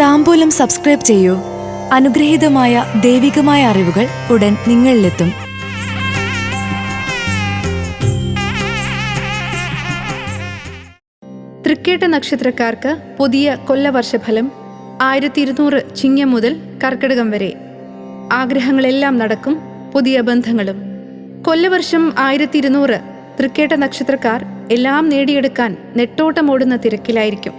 താമ്പൂലം subscribe ചെയ്യൂ. അനുഗ്രഹീതമായ ദൈവികമായ അറിവുകൾ ഉടൻ നിങ്ങളിലെത്തും. തൃക്കേട്ട നക്ഷത്രക്കാർക്ക് പുതിയ കൊല്ലവർഷഫലം ആയിരത്തി ഇരുന്നൂറ് ചിങ്ങം മുതൽ കർക്കിടകം വരെ. ആഗ്രഹങ്ങളെല്ലാം നടക്കും പുതിയ ബന്ധങ്ങളും. കൊല്ലവർഷം ആയിരത്തി ഇരുന്നൂറ് തൃക്കേട്ട നക്ഷത്രക്കാർ എല്ലാം നേടിയെടുക്കാൻ നെട്ടോട്ടമോടുന്ന തിരക്കിലായിരിക്കും.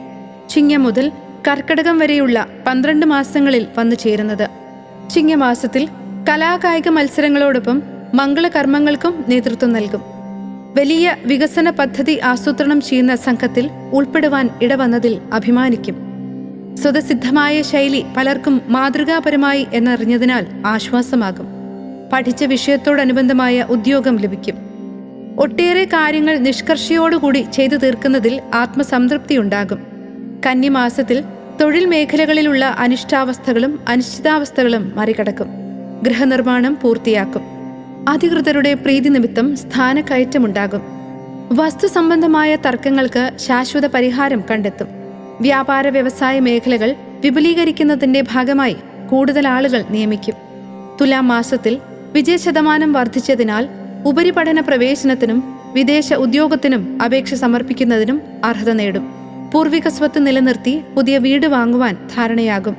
ചിങ്ങം മുതൽ കർക്കിടകം വരെയുള്ള പന്ത്രണ്ട് മാസങ്ങളിൽ വന്നു ചേരുന്നത്. ചിങ്ങമാസത്തിൽ കലാകായിക മത്സരങ്ങളോടൊപ്പം മംഗളകർമ്മങ്ങൾക്കും നേതൃത്വം നൽകും. വലിയ വികസന പദ്ധതി ആസൂത്രണം ചെയ്യുന്ന സംഘത്തിൽ ഉൾപ്പെടുവാൻ ഇടവന്നതിൽ അഭിമാനിക്കും. സ്വതസിദ്ധമായ ശൈലി പലർക്കും മാതൃകാപരമായി എന്നറിഞ്ഞതിനാൽ ആശ്വാസമാകും. പഠിച്ച വിഷയത്തോടനുബന്ധമായ ഉദ്യോഗം ലഭിക്കും. ഒട്ടേറെ കാര്യങ്ങൾ നിഷ്കർഷയോടുകൂടി ചെയ്തു തീർക്കുന്നതിൽ ആത്മസംതൃപ്തിയുണ്ടാകും. കന്നിമാസത്തിൽ തൊഴിൽ മേഖലകളിലുള്ള അനിഷ്ടാവസ്ഥകളും അനിശ്ചിതാവസ്ഥകളും മറികടക്കും. ഗൃഹനിർമ്മാണം പൂർത്തിയാക്കും. അധികൃതരുടെ പ്രീതി നിമിത്തം സ്ഥാനക്കയറ്റമുണ്ടാകും. വസ്തു സംബന്ധമായ തർക്കങ്ങൾക്ക് ശാശ്വത പരിഹാരം കണ്ടെത്തും. വ്യാപാര വ്യവസായ മേഖലകൾ വിപുലീകരിക്കുന്നതിന്റെ ഭാഗമായി കൂടുതൽ ആളുകൾ നിയമിക്കും. തുലാം മാസത്തിൽ വിജയശതമാനം വർദ്ധിച്ചതിനാൽ ഉപരിപഠന പ്രവേശനത്തിനും വിദേശ ഉദ്യോഗത്തിനും അപേക്ഷ സമർപ്പിക്കുന്നതിനും അർഹത നേടും. പൂർവിക സ്വത്ത് നിലനിർത്തി പുതിയ വീട് വാങ്ങുവാൻ ധാരണയാകും.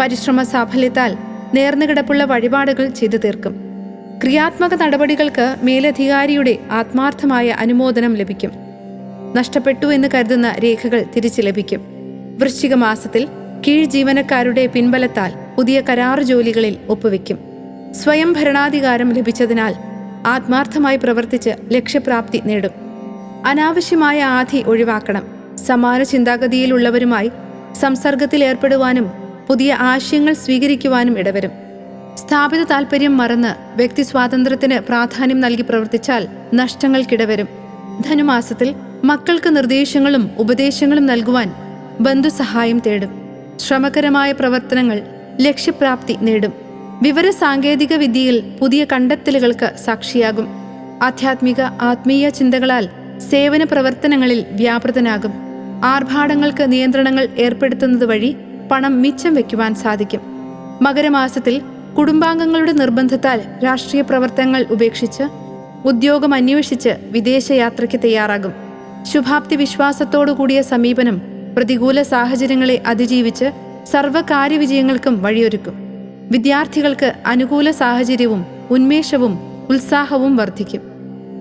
പരിശ്രമ സാഫല്യത്താൽ നേർന്നുകിടപ്പുള്ള വഴിപാടുകൾ ചെയ്തു തീർക്കും. ക്രിയാത്മക നടപടികൾക്ക് മേലധികാരിയുടെ ആത്മാർത്ഥമായ അനുമോദനം ലഭിക്കും. നഷ്ടപ്പെട്ടു എന്ന് കരുതുന്ന രേഖകൾ തിരിച്ചു ലഭിക്കും. വൃശ്ചിക മാസത്തിൽ കീഴ് ജീവനക്കാരുടെ പിൻബലത്താൽ പുതിയ കരാർ ജോലികളിൽ ഒപ്പുവെക്കും. സ്വയം ഭരണാധികാരം ലഭിച്ചതിനാൽ ആത്മാർത്ഥമായി പ്രവർത്തിച്ച് ലക്ഷ്യപ്രാപ്തി നേടും. അനാവശ്യമായ ആധി ഒഴിവാക്കണം. സമാന ചിന്താഗതിയിലുള്ളവരുമായി സംസർഗത്തിൽ ഏർപ്പെടുവാനും പുതിയ ആശയങ്ങൾ സ്വീകരിക്കുവാനും ഇടവരും. സ്ഥാപിത താൽപ്പര്യം മറന്ന് വ്യക്തി സ്വാതന്ത്ര്യത്തിന് പ്രാധാന്യം നൽകി പ്രവർത്തിച്ചാൽ നഷ്ടങ്ങൾക്കിടവരും. ധനുമാസത്തിൽ മക്കൾക്ക് നിർദ്ദേശങ്ങളും ഉപദേശങ്ങളും നൽകുവാൻ ബന്ധുസഹായം തേടും. ശ്രമകരമായ പ്രവർത്തനങ്ങൾ ലക്ഷ്യപ്രാപ്തി നേടും. വിവര സാങ്കേതിക വിദ്യയിൽ പുതിയ കണ്ടെത്തലുകൾക്ക് സാക്ഷിയാകും. ആധ്യാത്മിക ആത്മീയ ചിന്തകളാൽ സേവന പ്രവർത്തനങ്ങളിൽ വ്യാപൃതനാകും. ആർഭാടങ്ങൾക്ക് നിയന്ത്രണങ്ങൾ ഏർപ്പെടുത്തുന്നത് വഴി പണം മിച്ചം വയ്ക്കുവാൻ സാധിക്കും. മകരമാസത്തിൽ കുടുംബാംഗങ്ങളുടെ നിർബന്ധത്താൽ രാഷ്ട്രീയ പ്രവർത്തനങ്ങൾ ഉപേക്ഷിച്ച് ഉദ്യോഗം അന്വേഷിച്ച് വിദേശയാത്രയ്ക്ക് തയ്യാറാകും. ശുഭാപ്തി വിശ്വാസത്തോടു കൂടിയ സമീപനം പ്രതികൂല സാഹചര്യങ്ങളെ അതിജീവിച്ച് സർവകാര്യവിജയങ്ങൾക്കും വഴിയൊരുക്കും. വിദ്യാർത്ഥികൾക്ക് അനുകൂല സാഹചര്യവും ഉന്മേഷവും ഉത്സാഹവും വർദ്ധിക്കും.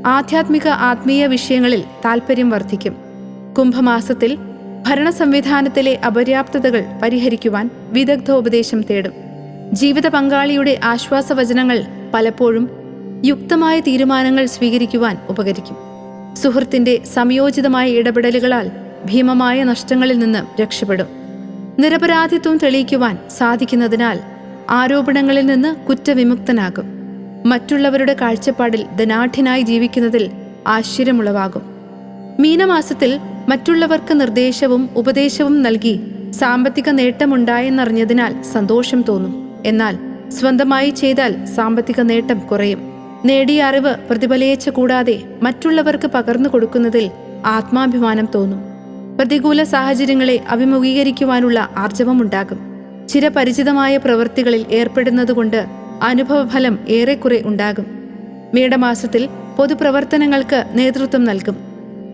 ആധ്യാത്മിക ആത്മീയ വിഷയങ്ങളിൽ താൽപ്പര്യം വർദ്ധിക്കും. കുംഭമാസത്തിൽ ഭരണ സംവിധാനത്തിലെ അപര്യാപ്തതകൾ പരിഹരിക്കുവാൻ വിദഗ്ധോപദേശം തേടും. ജീവിത പങ്കാളിയുടെ ആശ്വാസവചനങ്ങൾ പലപ്പോഴും യുക്തമായ തീരുമാനങ്ങൾ സ്വീകരിക്കുവാൻ ഉപകരിക്കും. സുഹൃത്തിന്റെ സംയോജിതമായ ഇടപെടലുകളാൽ ഭീമമായ നഷ്ടങ്ങളിൽ നിന്ന് രക്ഷപ്പെടും. നിരപരാധിത്വം തെളിയിക്കുവാൻ സാധിക്കുന്നതിനാൽ ആരോപണങ്ങളിൽ നിന്ന് കുറ്റവിമുക്തനാകും. മറ്റുള്ളവരുടെ കാഴ്ചപ്പാടിൽ ധനാഠ്യനായി ജീവിക്കുന്നതിൽ ആശ്ചര്യമുളവാകും. മീനമാസത്തിൽ മറ്റുള്ളവർക്ക് നിർദ്ദേശവും ഉപദേശവും നൽകി സാമ്പത്തിക നേട്ടമുണ്ടായെന്നറിഞ്ഞതിനാൽ സന്തോഷം തോന്നും. എന്നാൽ സ്വന്തമായി ചെയ്താൽ സാമ്പത്തിക നേട്ടം കുറയും. നേടിയ അറിവ് പ്രതിഫലയിച്ച കൂടാതെ മറ്റുള്ളവർക്ക് പകർന്നു കൊടുക്കുന്നതിൽ ആത്മാഭിമാനം തോന്നും. പ്രതികൂല സാഹചര്യങ്ങളെ അഭിമുഖീകരിക്കുവാനുള്ള ആർജവമുണ്ടാകും. ചിരപരിചിതമായ പ്രവൃത്തികളിൽ ഏർപ്പെടുന്നതുകൊണ്ട് അനുഭവഫലം ഏറെക്കുറെ ഉണ്ടാകും. മേടമാസത്തിൽ പൊതുപ്രവർത്തനങ്ങൾക്ക് നേതൃത്വം നൽകും.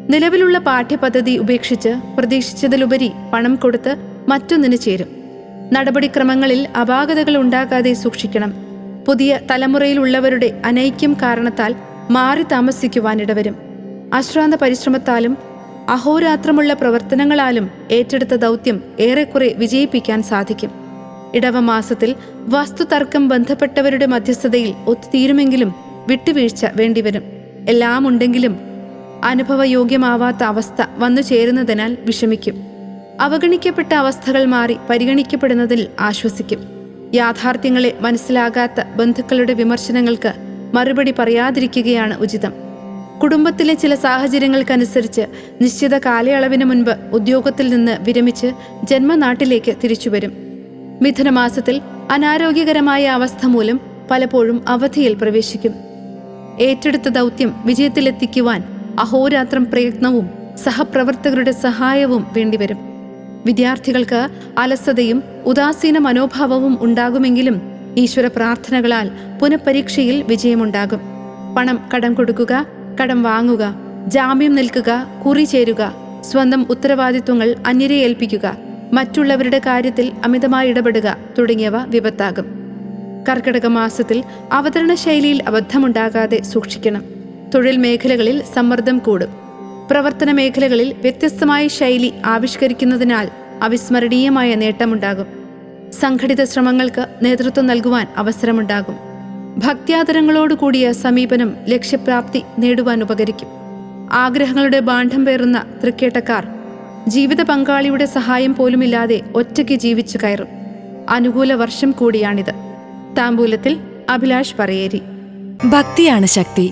നിലവിലുള്ള പാഠ്യപദ്ധതി ഉപേക്ഷിച്ച് പ്രതീക്ഷിച്ചതിലുപരി പണം കൊടുത്ത് മറ്റൊന്നിന് ചേരും. നടപടിക്രമങ്ങളിൽ അപാകതകൾ ഉണ്ടാകാതെ സൂക്ഷിക്കണം. പുതിയ തലമുറയിലുള്ളവരുടെ അനൈക്യം കാരണത്താൽ മാറി താമസിക്കുവാനിടവരും. അശ്രാന്ത പരിശ്രമത്താലും അഹോരാത്രമുള്ള പ്രവർത്തനങ്ങളാലും ഏറ്റെടുത്ത ദൗത്യം ഏറെക്കുറെ വിജയിപ്പിക്കാൻ സാധിക്കും. ഇടവമാസത്തിൽ വസ്തുതർക്കം ബന്ധപ്പെട്ടവരുടെ മധ്യസ്ഥതയിൽ ഒത്തുതീരുമെങ്കിലും വിട്ടുവീഴ്ച വേണ്ടിവരും. എല്ലാം ഉണ്ടെങ്കിലും അനുഭവയോഗ്യമാവാത്ത അവസ്ഥ വന്നു ചേരുന്നതിനാൽ വിഷമിക്കും. അവഗണിക്കപ്പെട്ട അവസ്ഥകൾ മാറി പരിഗണിക്കപ്പെടുന്നതിൽ ആശ്വസിക്കും. യാഥാർത്ഥ്യങ്ങളെ മനസ്സിലാകാത്ത ബന്ധുക്കളുടെ വിമർശനങ്ങൾക്ക് മറുപടി പറയാതിരിക്കുകയാണ് ഉചിതം. കുടുംബത്തിലെ ചില സാഹചര്യങ്ങൾക്കനുസരിച്ച് നിശ്ചിത കാലയളവിന് മുൻപ് ഉദ്യോഗത്തിൽ നിന്ന് വിരമിച്ച് ജന്മനാട്ടിലേക്ക് തിരിച്ചുവരും. മിഥുനമാസത്തിൽ അനാരോഗ്യകരമായ അവസ്ഥ മൂലം പലപ്പോഴും അവധിയിൽ പ്രവേശിക്കും. ഏറ്റെടുത്ത ദൗത്യം വിജയത്തിലെത്തിക്കുവാൻ അഹോരാത്രം പ്രയത്നവും സഹപ്രവർത്തകരുടെ സഹായവും വേണ്ടിവരും. വിദ്യാർത്ഥികൾക്ക് അലസതയും ഉദാസീന മനോഭാവവും ഉണ്ടാകുമെങ്കിലും ഈശ്വര പ്രാർത്ഥനകളാൽ പുനഃപരീക്ഷയിൽ വിജയമുണ്ടാകും. പണം കടം കൊടുക്കുക കടം വാങ്ങുക ജാമ്യം നിൽക്കുക കുറി ചേരുക സ്വന്തം ഉത്തരവാദിത്വങ്ങൾ അന്യരെ ഏൽപ്പിക്കുക മറ്റുള്ളവരുടെ കാര്യത്തിൽ അമിതമായി ഇടപെടുക തുടങ്ങിയവ വിപത്താകും. കർക്കിടക മാസത്തിൽ അവതരണ ശൈലിയിൽ അബദ്ധമുണ്ടാകാതെ സൂക്ഷിക്കണം. തൊഴിൽ മേഖലകളിൽ സമ്മർദ്ദം കൂടും. പ്രവർത്തന മേഖലകളിൽ വ്യത്യസ്തമായ ശൈലി ആവിഷ്കരിക്കുന്നതിനാൽ അവിസ്മരണീയമായ നേട്ടമുണ്ടാകും. സംഘടിത ശ്രമങ്ങൾക്ക് നേതൃത്വം നൽകുവാൻ അവസരമുണ്ടാകും. ഭക്ത്യാദരങ്ങളോടുകൂടിയ സമീപനം ലക്ഷ്യപ്രാപ്തി നേടുവാൻ ഉപകരിക്കും. ആഗ്രഹങ്ങളുടെ ബാണ്ഡം പേറുന്ന തൃക്കേട്ടക്കാർ ജീവിത പങ്കാളിയുടെ സഹായം പോലുമില്ലാതെ ഒറ്റയ്ക്ക് ജീവിച്ചു കയറും. അനുകൂല വർഷം കൂടിയാണിത്. താമ്പൂലത്തിൽ അഭിലാഷ് പറയേരി. ഭക്തിയാണ് ശക്തി.